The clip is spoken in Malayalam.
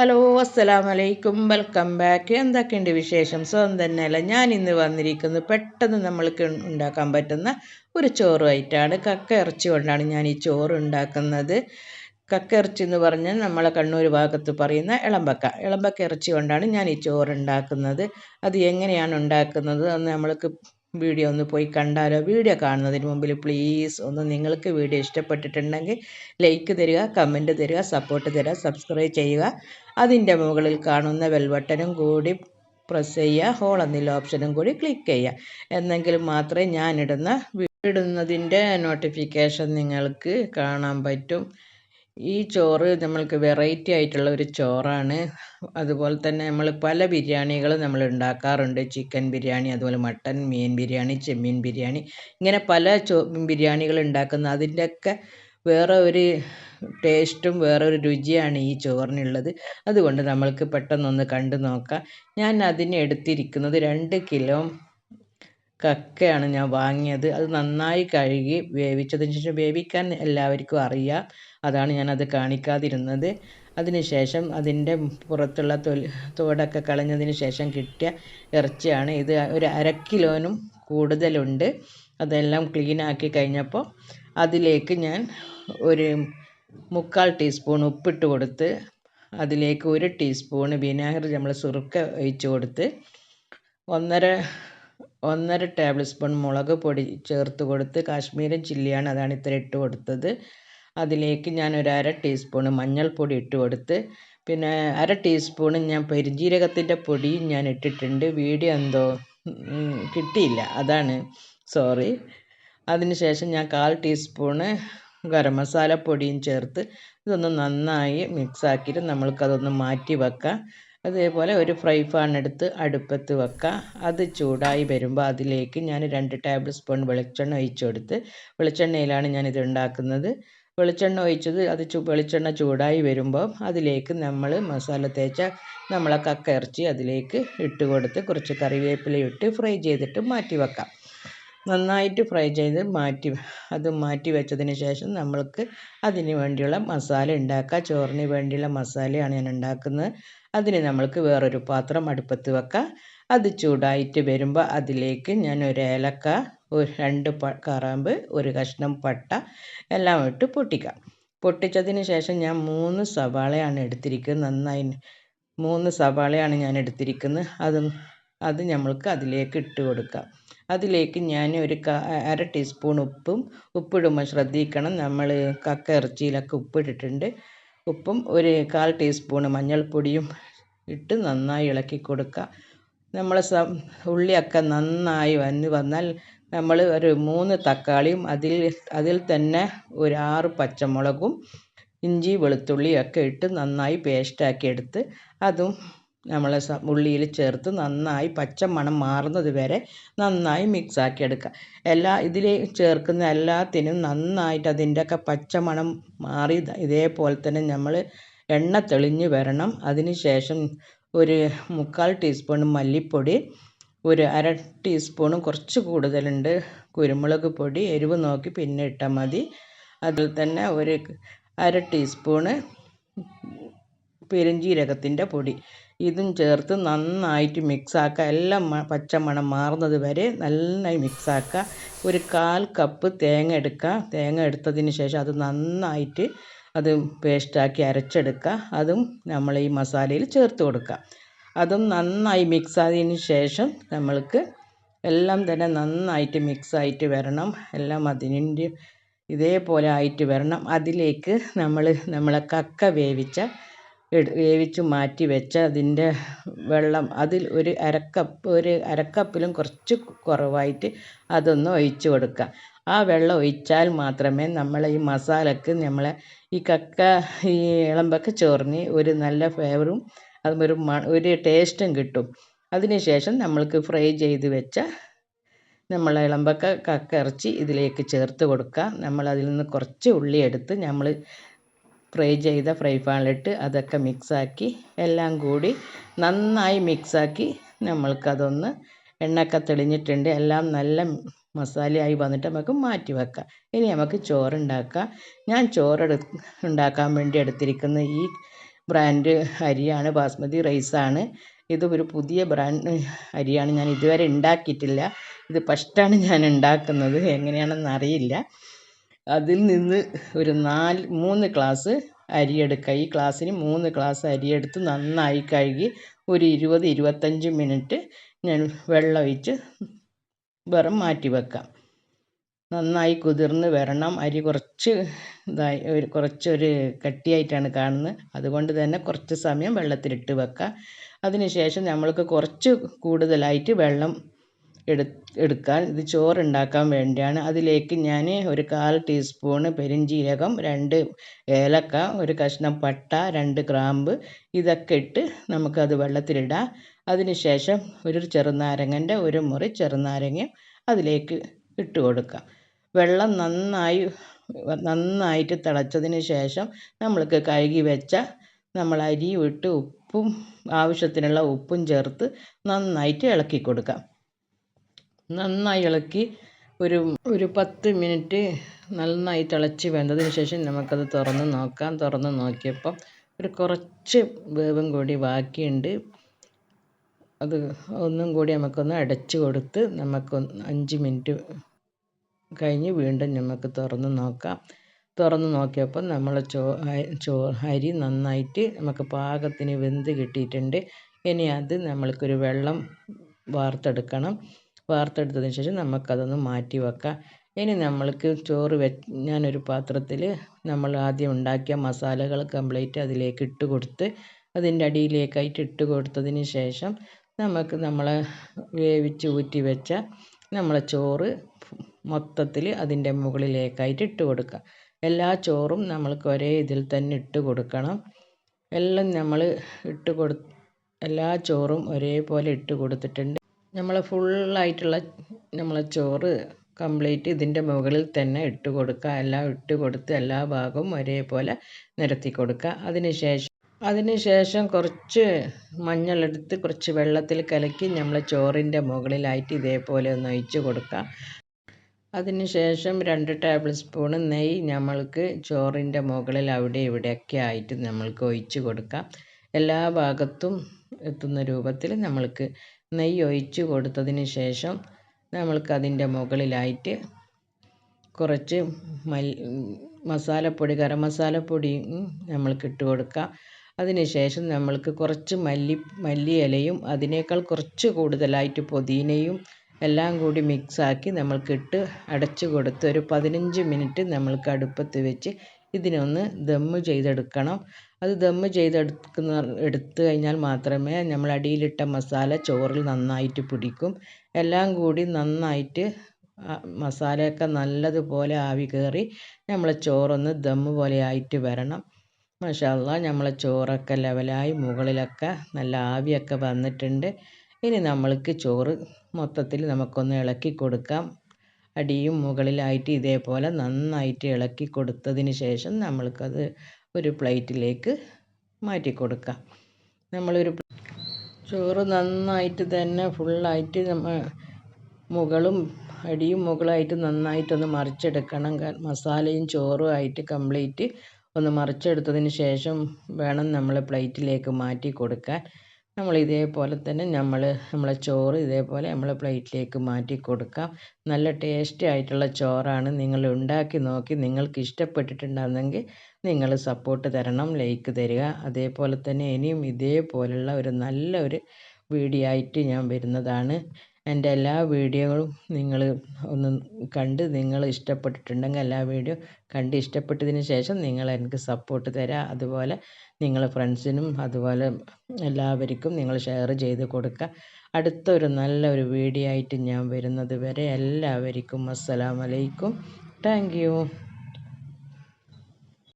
ഹലോ അസ്സലാം വലൈക്കും വെൽക്കം ബാക്ക്. എന്തൊക്കെയുണ്ട് വിശേഷം? സ്വന്തം തന്നെയല്ല? ഞാൻ ഇന്ന് വന്നിരിക്കുന്നത് പെട്ടെന്ന് നമ്മൾക്ക് ഉണ്ടാക്കാൻ പറ്റുന്ന ഒരു ചോറുമായിട്ടാണ് കക്ക ഇറച്ചി കൊണ്ടാണ് ഞാൻ ഈ ചോറ് ഉണ്ടാക്കുന്നത്. കക്ക ഇറച്ചി എന്ന് പറഞ്ഞാൽ നമ്മളെ കണ്ണൂർ ഭാഗത്ത് പറയുന്ന ഇളമ്പക്ക. ഇളമ്പക്ക ഇറച്ചി കൊണ്ടാണ് ഞാൻ ഈ ചോറ് ഉണ്ടാക്കുന്നത്. അത് എങ്ങനെയാണ് ഉണ്ടാക്കുന്നത് എന്ന് നമ്മൾക്ക് വീഡിയോ ഒന്ന് പോയി കണ്ടാലോ? വീഡിയോ കാണുന്നതിന് മുമ്പിൽ പ്ലീസ് ഒന്ന് നിങ്ങൾക്ക് വീഡിയോ ഇഷ്ടപ്പെട്ടിട്ടുണ്ടെങ്കിൽ ലൈക്ക് തരിക കമന്റ് തരിക സപ്പോർട്ട് തരിക സബ്സ്ക്രൈബ് ചെയ്യുക. അതിന്റെ മുകളിൽ കാണുന്ന വെൽബട്ടനും കൂടി പ്രസ് ചെയ്യുക. ഹോൾ എന്നുള്ള ഓപ്ഷനും കൂടി ക്ലിക്ക് ചെയ്യുക. എന്നെങ്കിൽ മാത്രമേ ഞാനിടുന്ന ഇടുന്നതിന്റെ നോട്ടിഫിക്കേഷൻ നിങ്ങൾക്ക് കാണാൻ പറ്റും. ഈ ചോറ് നമ്മൾക്ക് വെറൈറ്റി ആയിട്ടുള്ള ഒരു ചോറാണ്. അതുപോലെ തന്നെ നമ്മൾ പല ബിരിയാണികളും നമ്മൾ ഉണ്ടാക്കാറുണ്ട്. ചിക്കൻ ബിരിയാണി അതുപോലെ മട്ടൻ മീൻ ബിരിയാണി ചെമ്മീൻ ബിരിയാണി. ഇങ്ങനെ പല ചോ ബിരിയാണികൾ ഉണ്ടാക്കുന്ന അതിന്റെയൊക്കെ വേറെ ഒരു ടേസ്റ്റും വേറെ ഒരു രുചിയാണ് ഈ ചോറിനുള്ളത്. അതുകൊണ്ട് നമ്മൾക്ക് പെട്ടെന്നൊന്ന് കണ്ടു നോക്കാം ഞാൻ അതിന് എടുത്തിരിക്കുന്നത് രണ്ട് കിലോ കക്കയാണ് ഞാൻ വാങ്ങിയത്. അത് നന്നായി കഴുകി വേവിച്ചതിന് ശേഷം വേവിക്കാൻ എല്ലാവർക്കും അറിയാം. അതാണ് ഞാൻ അത് കാണിക്കാതിരുന്നത് അതിനുശേഷം അതിന്റെ പുറത്തുള്ള തൊലി തോടൊക്കെ കളഞ്ഞതിന് ശേഷം കിട്ടിയ ഇറച്ചിയാണ്. ഇത് ഒരു അര കിലോനും കൂടുതലുണ്ട്. അതെല്ലാം ക്ലീൻ ആക്കി കഴിഞ്ഞപ്പോൾ അതിലേക്ക് ഞാൻ ഒരു മുക്കാൽ ടീസ്പൂൺ ഉപ്പിട്ട് കൊടുത്ത് അതിലേക്ക് ഒരു ടീസ്പൂൺ വിനാഗിരി നമ്മൾ സുറുക്ക ഒഴിച്ച് കൊടുത്ത് ഒന്നര ഒന്നര ടേബിൾ സ്പൂൺ മുളക് പൊടി ചേർത്ത് കൊടുത്ത് കാശ്മീരൻ ചില്ലിയാണ് അതാണ് ഇത്ര ഇട്ട് കൊടുത്തത്. അതിലേക്ക് ഞാൻ ഒരു അര ടീസ്പൂൺ മഞ്ഞൾപ്പൊടി ഇട്ട് കൊടുത്ത് പിന്നെ അര ടീസ്പൂണ് ഞാൻ പെരിഞ്ജീരകത്തിന്റെ പൊടിയും ഞാൻ ഇട്ടിട്ടുണ്ട്. വീഡിയോ എന്തോ കിട്ടിയില്ല. അതാണ്. സോറി അതിനുശേഷം ഞാൻ കാൽ ടീസ്പൂണ് ഗരം മസാല പൊടിയും ചേർത്ത് ഇതൊന്ന് നന്നായി മിക്സ് ആക്കിയിട്ട് നമ്മൾക്കതൊന്ന് മാറ്റി വെക്കാം. അതേപോലെ ഒരു ഫ്രൈ പാൻ എടുത്ത് അടുപ്പത്ത് വെക്കുക അത് ചൂടായി വരുമ്പോൾ അതിലേക്ക് ഞാൻ രണ്ട് ടേബിൾ സ്പൂൺ വെളിച്ചെണ്ണ ഒഴിച്ചു കൊടുത്ത് വെളിച്ചെണ്ണയിലാണ് ഞാനിത് ഉണ്ടാക്കുന്നത്. വെളിച്ചെണ്ണ ഒഴിച്ചത് അത് ചു വെളിച്ചെണ്ണ ചൂടായി വരുമ്പോൾ അതിലേക്ക് നമ്മൾ മസാല തേച്ച നമ്മളെ കക്ക ഇറച്ചി അതിലേക്ക് ഇട്ട് കൊടുത്ത് കുറച്ച് കറിവേപ്പില ഇട്ട് ഫ്രൈ ചെയ്തിട്ട് മാറ്റി വെക്കാം. നന്നായിട്ട് ഫ്രൈ ചെയ്ത് മാറ്റി അത് മാറ്റി വെച്ചതിന് ശേഷം നമ്മൾക്ക് അതിന് വേണ്ടിയുള്ള മസാല ഉണ്ടാക്കുക. ചോറിന് വേണ്ടിയുള്ള മസാലയാണ് ഞാൻ ഉണ്ടാക്കുന്നത്. അതിന് നമ്മൾക്ക് വേറൊരു പാത്രം അടുപ്പത്ത് വെക്കാം. അത് ചൂടായിട്ട് വരുമ്പോൾ അതിലേക്ക് ഞാൻ ഒരു ഏലക്ക ഒരു രണ്ട് കറാമ്പ് ഒരു കഷ്ണം പട്ട എല്ലാം ഇട്ട് പൊട്ടിക്കാം. പൊട്ടിച്ചതിന് ശേഷം ഞാൻ മൂന്ന് സവാളയാണ് എടുത്തിരിക്കുന്നത്. നന്നായി മൂന്ന് സവാളയാണ് ഞാൻ എടുത്തിരിക്കുന്നത്. അത് അത് നമ്മൾക്ക് അതിലേക്ക് ഇട്ട് കൊടുക്കാം. അതിലേക്ക് ഞാൻ ഒരു അര ടീസ്പൂൺ ഉപ്പും ഉപ്പിടുമ്പോൾ ശ്രദ്ധിക്കണം. നമ്മൾ കക്ക ഇറച്ചിയിലൊക്കെ ഉപ്പിട്ടിട്ടുണ്ട്. ഉപ്പും ഒരു കാൽ ടീസ്പൂൺ മഞ്ഞൾപ്പൊടിയും ഇട്ട് നന്നായി ഇളക്കി കൊടുക്കുക. നമ്മൾ സ ഉള്ളിയൊക്കെ നന്നായി വന്ന് വന്നാൽ നമ്മൾ ഒരു മൂന്ന് തക്കാളിയും അതിൽ അതിൽ തന്നെ ഒരു ആറ് പച്ചമുളകും ഇഞ്ചി വെളുത്തുള്ളിയൊക്കെ ഇട്ട് നന്നായി പേസ്റ്റാക്കി എടുത്ത് അതും നമ്മൾ ഉള്ളിയിൽ ചേർത്ത് നന്നായി പച്ച മണം മാറുന്നത് വരെ നന്നായി മിക്സാക്കി എടുക്കുക. എല്ലാ ഇതിൽ ചേർക്കുന്ന എല്ലാത്തിനും നന്നായിട്ട് അതിന്റെയൊക്കെ പച്ച മണം മാറി ഇതേപോലെ തന്നെ നമ്മൾ എണ്ണ തെളിഞ്ഞ് വരണം. അതിന് ശേഷം ഒരു മുക്കാൽ ടീസ്പൂൺ മല്ലിപ്പൊടി ഒരു അര ടീസ്പൂണും കുറച്ച് കൂടുതലുണ്ട് കുരുമുളക് പൊടി എരിവ് നോക്കി പിന്നെ ഇട്ടാൽ മതി. അതിൽ തന്നെ ഒരു അര ടീസ്പൂണ് പെരുംജീരകത്തിന്റെ പൊടി. ഇതും ചേർത്ത് നന്നായിട്ട് മിക്സാക്കുക എല്ലാം പച്ചമണം മാറുന്നത് വരെ നന്നായി മിക്സാക്കുക ഒരു കാൽ കപ്പ് തേങ്ങ എടുക്കുക. തേങ്ങ എടുത്തതിന് ശേഷം അത് നന്നായിട്ട് അത് പേസ്റ്റാക്കി അരച്ചെടുക്കുക. അതും നമ്മൾ ഈ മസാലയിൽ ചേർത്ത് കൊടുക്കുക. അതും നന്നായി മിക്സ് ആയതിന് ശേഷം നമ്മൾക്ക് എല്ലാം തന്നെ നന്നായിട്ട് മിക്സ് ആയിട്ട് വരണം. എല്ലാം അതിന്റെ ഇതേപോലെ ആയിട്ട് വരണം. അതിലേക്ക് നമ്മൾ നമ്മളെ കക്ക വേവിച്ച വേവിച്ച് മാറ്റി വെച്ച അതിന്റെ വെള്ളം അതിൽ ഒരു അര അരക്കപ്പ് ഒരു അര അരക്കപ്പിലും കുറച്ച് കുറവായിട്ട് അതൊന്ന് ഒഴിച്ച് കൊടുക്കുക. ആ വെള്ളം ഒഴിച്ചാൽ മാത്രമേ നമ്മൾ ഈ മസാലക്ക് നമ്മളെ ഈ കക്ക ഈ ഇളമ്പക്ക ചോറിന് ഒരു നല്ല ഫ്ലേവറും അതും ഒരു മ ഒരു ടേസ്റ്റും കിട്ടും. അതിനുശേഷം നമ്മൾക്ക് ഫ്രൈ ചെയ്ത് വെച്ച നമ്മൾ ഇളമ്പക്ക കക്ക ഇറച്ചി ഇതിലേക്ക് ചേർത്ത് കൊടുക്കുക. നമ്മൾ അതിൽ നിന്ന് കുറച്ച് ഉള്ളി എടുത്ത് നമ്മൾ ഫ്രൈ ചെയ്ത ഫ്രൈ പാനിലിട്ട് അതൊക്കെ മിക്സാക്കി എല്ലാം കൂടി നന്നായി മിക്സാക്കി നമ്മൾക്കതൊന്ന് എണ്ണക്ക തെളിഞ്ഞിട്ടുണ്ട്. എല്ലാം നല്ല മസാലയായി വന്നിട്ട് നമുക്ക് മാറ്റി വെക്കാം. ഇനി നമുക്ക് ചോറുണ്ടാക്കാം. ഞാൻ ചോറ് ഉണ്ടാക്കാൻ വേണ്ടി എടുത്തിരിക്കുന്ന ഈ ബ്രാൻഡ് അരിയാണ് ബാസ്മതി റൈസാണ് ഇത് ഒരു പുതിയ ബ്രാൻഡ് അരിയാണ്. ഞാൻ ഇതുവരെ ഉണ്ടാക്കിയിട്ടില്ല. ഇത് ഫസ്റ്റാണ് ഞാൻ ഉണ്ടാക്കുന്നത്. എങ്ങനെയാണെന്ന് അറിയില്ല. അതിൽ നിന്ന് ഒരു നാല് മൂന്ന് ക്ലാസ് അരിയെടുക്കുക. ഈ ഗ്ലാസ്സിന് മൂന്ന് ക്ലാസ് അരിയെടുത്ത് നന്നായി കഴുകി ഒരു ഇരുപത് ഇരുപത്തഞ്ച് മിനിറ്റ് ഞാൻ വെള്ളമൊഴിച്ച് വെറും മാറ്റി വെക്കാം. നന്നായി കുതിർന്ന് വരണം. അരി കുറച്ച് ഇതായി ഒരു കുറച്ചൊരു കട്ടിയായിട്ടാണ് കാണുന്നത്. അതുകൊണ്ട് തന്നെ കുറച്ച് സമയം വെള്ളത്തിലിട്ട് വെക്കുക അതിന് ശേഷം നമ്മൾക്ക് കുറച്ച് കൂടുതലായിട്ട് വെള്ളം എടുക്കാൻ ഇത് ചോറുണ്ടാക്കാൻ വേണ്ടിയാണ്. അതിലേക്ക് ഞാൻ ഒരു കാൽ ടീസ്പൂണ് പെരിഞ്ജീരകം രണ്ട് ഏലക്ക ഒരു കഷ്ണം പട്ട രണ്ട് ഗ്രാമ്പ് ഇതൊക്കെ ഇട്ട് നമുക്കത് വെള്ളത്തിലിടാം. അതിനുശേഷം ഒരു ചെറുനാരങ്ങന്റെ ഒരു മുറി ചെറുനാരങ്ങ അതിലേക്ക് ഇട്ട് കൊടുക്കാം. വെള്ളം നന്നായി നന്നായിട്ട് തിളച്ചതിന് ശേഷം നമ്മൾക്ക് കഴുകി വെച്ച നമ്മൾ അരി ഇട്ട് ഉപ്പും ആവശ്യത്തിനുള്ള ഉപ്പും ചേർത്ത് നന്നായിട്ട് ഇളക്കി കൊടുക്കാം. നന്നായി ഇളക്കി ഒരു ഒരു പത്ത് മിനിറ്റ് നന്നായി തിളച്ച് വെന്തതിന് ശേഷം നമുക്കത് തുറന്ന് നോക്കാം. തുറന്ന് നോക്കിയപ്പം ഒരു കുറച്ച് വേവും കൂടി ബാക്കിയുണ്ട്. അത് ഒന്നും കൂടി നമുക്കൊന്ന് അടച്ചു കൊടുത്ത് നമുക്ക് അഞ്ച് മിനിറ്റ് കഴിഞ്ഞ് വീണ്ടും നമുക്ക് തുറന്ന് നോക്കാം. തുറന്ന് നോക്കിയപ്പോൾ നമ്മൾ ചോ ചോ അരി നന്നായിട്ട് നമുക്ക് പാകത്തിന് വെന്ത് കിട്ടിയിട്ടുണ്ട്. ഇനി അത് നമ്മൾക്കൊരു വെള്ളം വാർത്തെടുക്കണം. വാർത്തെടുത്തതിന് ശേഷം നമുക്കതൊന്ന് മാറ്റി വെക്കാം. ഇനി നമ്മൾക്ക് ചോറ് വെ ഞാനൊരു പാത്രത്തിൽ നമ്മൾ ആദ്യം ഉണ്ടാക്കിയ മസാലകൾ കംപ്ലീറ്റ് അതിലേക്ക് ഇട്ട് കൊടുത്ത് അതിന്റെ അടിയിലേക്കായിട്ട് ഇട്ട് കൊടുത്തതിന് ശേഷം നമുക്ക് നമ്മൾ വേവിച്ച് ഊറ്റി വെച്ച നമ്മളെ ചോറ് മൊത്തത്തിൽ അതിന്റെ മുകളിലേക്കായിട്ട് ഇട്ട് കൊടുക്കുക എല്ലാ ചോറും നമ്മൾക്ക് ഒരേ ഇതിൽ തന്നെ ഇട്ട് കൊടുക്കണം. എല്ലാം നമ്മൾ ഇട്ട് കൊടു എല്ലാ ചോറും ഒരേപോലെ ഇട്ട് കൊടുത്തിട്ടുണ്ട്. നമ്മൾ ഫുള്ളായിട്ടുള്ള നമ്മളെ ചോറ് കംപ്ലീറ്റ് ഇതിന്റെ മുകളിൽ തന്നെ ഇട്ട് കൊടുക്കുക. എല്ലാം ഇട്ട് കൊടുത്ത് എല്ലാ ഭാഗവും ഒരേപോലെ നിരത്തി കൊടുക്കുക. അതിന് ശേഷം അതിന് ശേഷം കുറച്ച് മഞ്ഞളെടുത്ത് കുറച്ച് വെള്ളത്തിൽ കലക്കി നമ്മൾ ചോറിന്റെ മുകളിലായിട്ട് ഇതേപോലെ ഒന്ന് ഒഴിച്ച് കൊടുക്കുക. അതിന് ശേഷം രണ്ട് ടേബിൾ സ്പൂൺ നെയ്യ് നമ്മൾക്ക് ചോറിന്റെ മുകളിൽ അവിടെ ഇവിടെയൊക്കെ ആയിട്ട് നമ്മൾക്ക് ഒഴിച്ച് കൊടുക്കാം. എല്ലാ ഭാഗത്തും എത്തുന്ന രൂപത്തിൽ നമ്മൾക്ക് നെയ്യ് ഒഴിച്ച് കൊടുത്തതിന് ശേഷം നമ്മൾക്ക് അതിന്റെ മുകളിലായിട്ട് കുറച്ച് മസാലപ്പൊടി ഗരം മസാലപ്പൊടിയും നമ്മൾക്ക് ഇട്ട് കൊടുക്കാം. അതിന് ശേഷം നമ്മൾക്ക് കുറച്ച് മല്ലി മല്ലി ഇലയും അതിനേക്കാൾ കുറച്ച് കൂടുതലായിട്ട് പുതിനയും എല്ലാം കൂടി മിക്സാക്കി നമ്മൾക്കിട്ട് അടച്ചു കൊടുത്ത് ഒരു പതിനഞ്ച് മിനിറ്റ് നമ്മൾക്ക് അടുപ്പത്ത് വെച്ച് ഇതിനൊന്ന് ദമ്മ് ചെയ്തെടുക്കണം. അത് ദമ്മ് ചെയ്തെടുക്കുന്ന എടുത്ത് കഴിഞ്ഞാൽ മാത്രമേ നമ്മൾ അടിയിലിട്ട മസാല ചോറിൽ നന്നായിട്ട് പിടിക്കും. എല്ലാം കൂടി നന്നായിട്ട് മസാലയൊക്കെ നല്ലതുപോലെ ആവി കയറി നമ്മളെ ചോറൊന്ന് ദമ്മ് പോലെ ആയിട്ട് വരണം. മഷാല്ല നമ്മളെ ചോറൊക്കെ ലെവലായി മുകളിലൊക്കെ നല്ല ആവിയൊക്കെ വന്നിട്ടുണ്ട്. ഇനി നമ്മൾക്ക് ചോറ് മൊത്തത്തിൽ നമുക്കൊന്ന് ഇളക്കി കൊടുക്കാം. അടിയും മുകളിലായിട്ട് ഇതേപോലെ നന്നായിട്ട് ഇളക്കി കൊടുത്തതിന് ശേഷം നമ്മൾക്കത് ഒരു പ്ലേറ്റിലേക്ക് മാറ്റി കൊടുക്കാം. നമ്മളൊരു ചോറ് നന്നായിട്ട് തന്നെ ഫുള്ളായിട്ട് നമ്മൾ മുകളും അടിയും മുകളായിട്ട് നന്നായിട്ടൊന്ന് മറിച്ചെടുക്കണം. മസാലയും ചോറും ആയിട്ട് കംപ്ലീറ്റ് ഒന്ന് മറിച്ചെടുത്തതിന് ശേഷം വേണം നമ്മൾ പ്ലേറ്റിലേക്ക് മാറ്റി കൊടുക്കാൻ. നമ്മൾ ഇതേപോലെ തന്നെ നമ്മൾ നമ്മളെ ചോറ് ഇതേപോലെ നമ്മൾ പ്ലേറ്റിലേക്ക് മാറ്റി കൊടുക്കാം. നല്ല ടേസ്റ്റി ആയിട്ടുള്ള ചോറാണ് നിങ്ങൾ ഉണ്ടാക്കി നോക്കി നിങ്ങൾക്ക് ഇഷ്ടപ്പെട്ടിട്ടുണ്ടെങ്കിൽ നിങ്ങൾ സപ്പോർട്ട് തരണം ലൈക്ക് തരിക. അതേപോലെ തന്നെ ഇനിയും ഇതേപോലുള്ള ഒരു നല്ല ഒരു വീഡിയോ ആയിട്ട് ഞാൻ വരുന്നതാണ്. എന്റെ എല്ലാ വീഡിയോകളും നിങ്ങൾ ഒന്ന് കണ്ട് നിങ്ങൾ ഇഷ്ടപ്പെട്ടിട്ടുണ്ടെങ്കിൽ എല്ലാ വീഡിയോ കണ്ട് ഇഷ്ടപ്പെട്ടതിന് ശേഷം നിങ്ങൾ എനിക്ക് സപ്പോർട്ട് തരാം. അതുപോലെ നിങ്ങൾ ഫ്രണ്ട്സിനും അതുപോലെ എല്ലാവർക്കും നിങ്ങൾ ഷെയർ ചെയ്ത് കൊടുക്കുക അടുത്തൊരു നല്ലൊരു വീഡിയോ ആയിട്ട് ഞാൻ വരുന്നത് വരെ എല്ലാവർക്കും അസ്സലാമലൈക്കും താങ്ക് യു